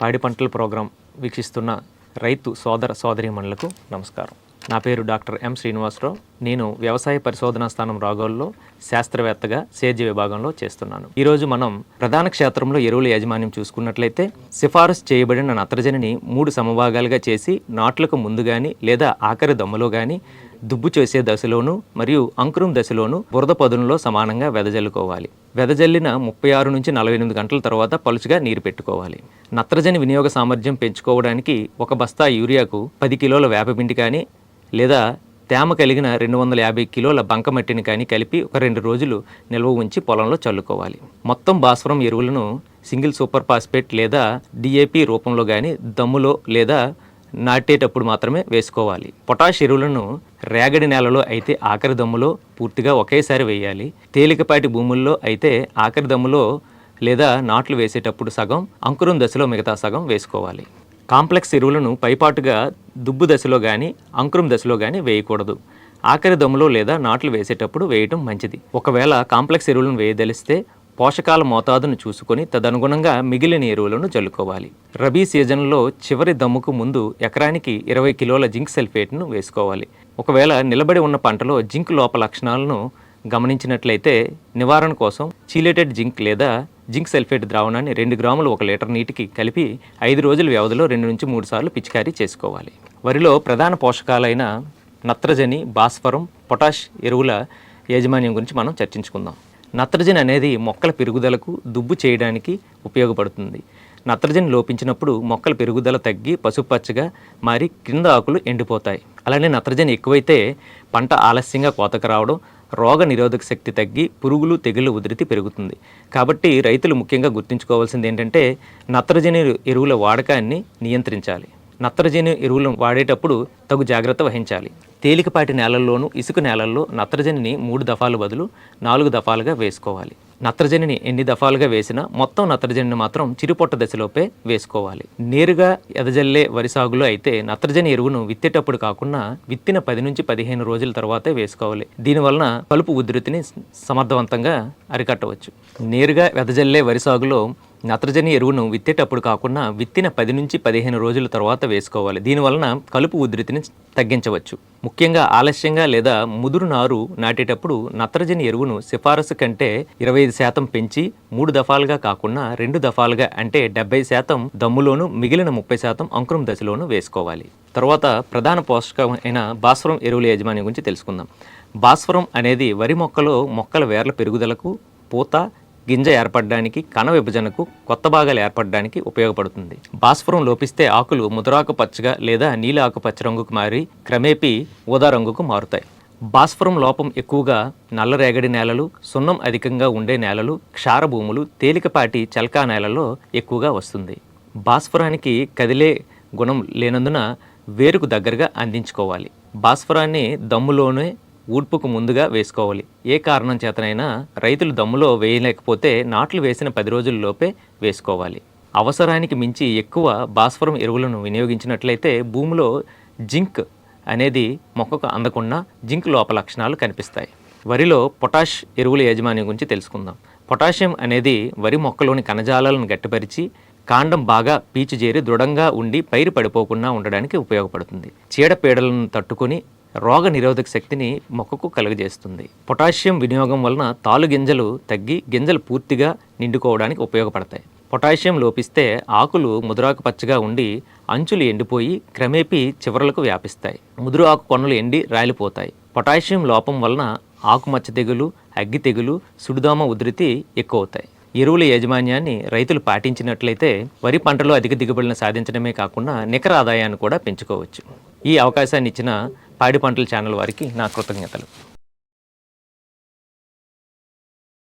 పాడి పంటల ప్రోగ్రాం వీక్షిస్తున్న రైతు సోదర సోదరీమణులకు నమస్కారం. నా పేరు డాక్టర్ ఎం శ్రీనివాసరావు. నేను వ్యవసాయ పరిశోధనా స్థానం రాగోల్లో శాస్త్రవేత్తగా సేద్య విభాగంలో చేస్తున్నాను. ఈరోజు మనం ప్రధాన క్షేత్రంలో ఎరువుల యాజమాన్యం చూసుకున్నట్లయితే సిఫారసు చేయబడిన నత్రజనిని మూడు సమభాగాలుగా చేసి నాట్లకు ముందు కానీ లేదా ఆఖరి దమ్ములో కానీ దుబ్బు చేసే దశలోను మరియు అంకురం దశలోను బురద పదునులో సమానంగా వెదజల్లుకోవాలి. వెదజల్లిన ముప్పై ఆరు నుంచి నలభై ఎనిమిది గంటల తర్వాత పలుచుగా నీరు పెట్టుకోవాలి. నత్రజని వినియోగ సామర్థ్యం పెంచుకోవడానికి ఒక బస్తా యూరియాకు పది కిలోల వేపపిండి కానీ లేదా తేమ కలిగిన రెండు వందల యాభై కిలోల బంకమట్టిని కానీ కలిపి ఒక రెండు రోజులు నిల్వ ఉంచి పొలంలో చల్లుకోవాలి. మొత్తం భాస్వరం ఎరువులను సింగిల్ సూపర్ ఫాస్ఫేట్ లేదా డిఏపి రూపంలో కానీ దమ్ములో లేదా నాటేటప్పుడు మాత్రమే వేసుకోవాలి. పొటాష్ ఎరువులను రేగడి నేలలో అయితే ఆఖరి దమ్ములో పూర్తిగా ఒకేసారి వేయాలి. తేలికపాటి భూముల్లో అయితే ఆఖరి దమ్ములో లేదా నాట్లు వేసేటప్పుడు సగం అంకురం దశలో మిగతా సగం వేసుకోవాలి. కాంప్లెక్స్ ఎరువులను పైపాటుగా దుబ్బు దశలో కానీ అంకురం దశలో కానీ వేయకూడదు. ఆఖరి దమ్ములో లేదా నాట్లు వేసేటప్పుడు వేయటం మంచిది. ఒకవేళ కాంప్లెక్స్ ఎరువులను వేయదలిస్తే పోషకాల మోతాదును చూసుకొని తదనుగుణంగా మిగిలిన ఎరువులను చల్లుకోవాలి. రబీ సీజన్లో చివరి దమ్ముకు ముందు ఎకరానికి ఇరవై కిలోల జింక్ సల్ఫేట్ను వేసుకోవాలి. ఒకవేళ నిలబడి ఉన్న పంటలో జింక్ లోప లక్షణాలను గమనించినట్లయితే నివారణ కోసం చీలేటెడ్ జింక్ లేదా జింక్ సల్ఫేట్ ద్రావణాన్ని రెండు గ్రాములు ఒక లీటర్ నీటికి కలిపి ఐదు రోజుల వ్యవధిలో రెండు నుంచి మూడు సార్లు పిచికారీ చేసుకోవాలి. వరిలో ప్రధాన పోషకాలైన నత్రజని భాస్వరం పొటాష్ ఎరువుల యాజమాన్యం గురించి మనం చర్చించుకుందాం. నత్రజని అనేది మొక్కల పెరుగుదలకు దుబ్బు చేయడానికి ఉపయోగపడుతుంది. నత్రజని లోపించినప్పుడు మొక్కల పెరుగుదల తగ్గి పసుపచ్చగా మారి కింద ఆకులు ఎండిపోతాయి. అలానే నత్రజని ఎక్కువైతే పంట ఆలస్యంగా కోతకు రావడం రోగ నిరోధక శక్తి తగ్గి పురుగులు తెగులు ఉధృతి పెరుగుతుంది. కాబట్టి రైతులు ముఖ్యంగా గుర్తుంచుకోవాల్సింది ఏంటంటే నత్రజని ఎరువుల వాడకాన్ని నియంత్రించాలి. నత్రజని ఎరువులను వాడేటప్పుడు తగు జాగ్రత్త వహించాలి. తేలికపాటి నేలల్లోనూ ఇసుక నేలల్లో నత్రజనిని మూడు దఫాలు బదులు నాలుగు దఫాలుగా వేసుకోవాలి. నత్రజనిని ఎన్ని దఫాలుగా వేసినా మొత్తం నత్రజనిని మాత్రం చిరుపొట్ట దశలోపే వేసుకోవాలి. నేరుగా ఎదజల్లే వరి సాగులో అయితే నత్రజని ఎరువును విత్తేటప్పుడు కాకుండా విత్తిన పది నుంచి పదిహేను రోజుల తర్వాతే వేసుకోవాలి. దీనివలన కలుపు ఉధృతిని సమర్థవంతంగా అరికట్టవచ్చు. నేరుగా వెదజల్లే వరి సాగులో నత్రజని ఎరువును విత్తేటప్పుడు కాకుండా విత్తిన పది నుంచి పదిహేను రోజుల తర్వాత వేసుకోవాలి. దీనివలన కలుపు ఉధృతిని తగ్గించవచ్చు. ముఖ్యంగా ఆలస్యంగా లేదా ముదురు నారు నాటేటప్పుడు నత్రజని ఎరువును సిఫారసు కంటే ఇరవై ఐదు శాతం పెంచి మూడు దఫాలుగా కాకుండా రెండు దఫాలుగా అంటే డెబ్బై శాతం దమ్ములోను మిగిలిన ముప్పై శాతం అంకురం దశలోను వేసుకోవాలి. తర్వాత ప్రధాన పోషకమైన భాస్వరం ఎరువుల యాజమాన్యం గురించి తెలుసుకుందాం. భాస్వరం అనేది వరి మొక్కలో మొక్కల వేర్ల పెరుగుదలకు పూత గింజ ఏర్పడడానికి కణ విభజనకు కొత్త భాగాలు ఏర్పడడానికి ఉపయోగపడుతుంది. భాస్వరం లోపిస్తే ఆకులు ముదరాకు పచ్చగా లేదా నీల ఆకుపచ్చ రంగుకు మారి క్రమేపీ ఊదా రంగుకు మారుతాయి. భాస్వరం లోపం ఎక్కువగా నల్లరేగడి నేలలు సున్నం అధికంగా ఉండే నేలలు క్షార భూములు తేలికపాటి చల్కా నేలల్లో ఎక్కువగా వస్తుంది. భాస్వరానికి కదిలే గుణం లేనందున వేరుకు దగ్గరగా అందించుకోవాలి. భాస్వరాన్ని దమ్ములోనే ఊడ్పుకు ముందుగా వేసుకోవాలి. ఏ కారణం చేతనైనా రైతులు దమ్ములో వేయలేకపోతే నాట్లు వేసిన పది రోజుల్లోపే వేసుకోవాలి. అవసరానికి మించి ఎక్కువ భాస్వరం ఎరువులను వినియోగించినట్లయితే భూమిలో జింక్ అనేది మొక్కకు అందకుండా జింక్ లోప లక్షణాలు కనిపిస్తాయి. వరిలో పొటాష్ ఎరువుల యాజమాన్యం గురించి తెలుసుకుందాం. పొటాషియం అనేది వరి మొక్కలోని కణజాలాలను గట్టిపరిచి కాండం బాగా పీచు చేరి దృఢంగా ఉండి పైరు పడిపోకుండా ఉండడానికి ఉపయోగపడుతుంది. చీడపీడలను తట్టుకొని రోగ నిరోధక శక్తిని మొక్కకు కలుగజేస్తుంది. పొటాషియం వినియోగం వలన తాలు గింజలు తగ్గి గింజలు పూర్తిగా నిండుకోవడానికి ఉపయోగపడతాయి. పొటాషియం లోపిస్తే ఆకులు ముదురాకు పచ్చగా ఉండి అంచులు ఎండిపోయి క్రమేపీ చివరలకు వ్యాపిస్తాయి. ముదురు ఆకు కొనలు ఎండి రాలిపోతాయి. పొటాషియం లోపం వలన ఆకుమచ్చ తెగులు అగ్గి తెగులు సుడిదోమ ఉధృతి ఎక్కువ అవుతాయి ఎరువుల యాజమాన్యాన్ని రైతులు పాటించినట్లయితే వరి పంటలో అధిక దిగుబడులను సాధించడమే కాకుండా నికర ఆదాయాన్ని కూడా పెంచుకోవచ్చు. ఈ అవకాశాన్ని ఇచ్చిన పాడి పంటల ఛానల్ వారికి నా కృతజ్ఞతలు.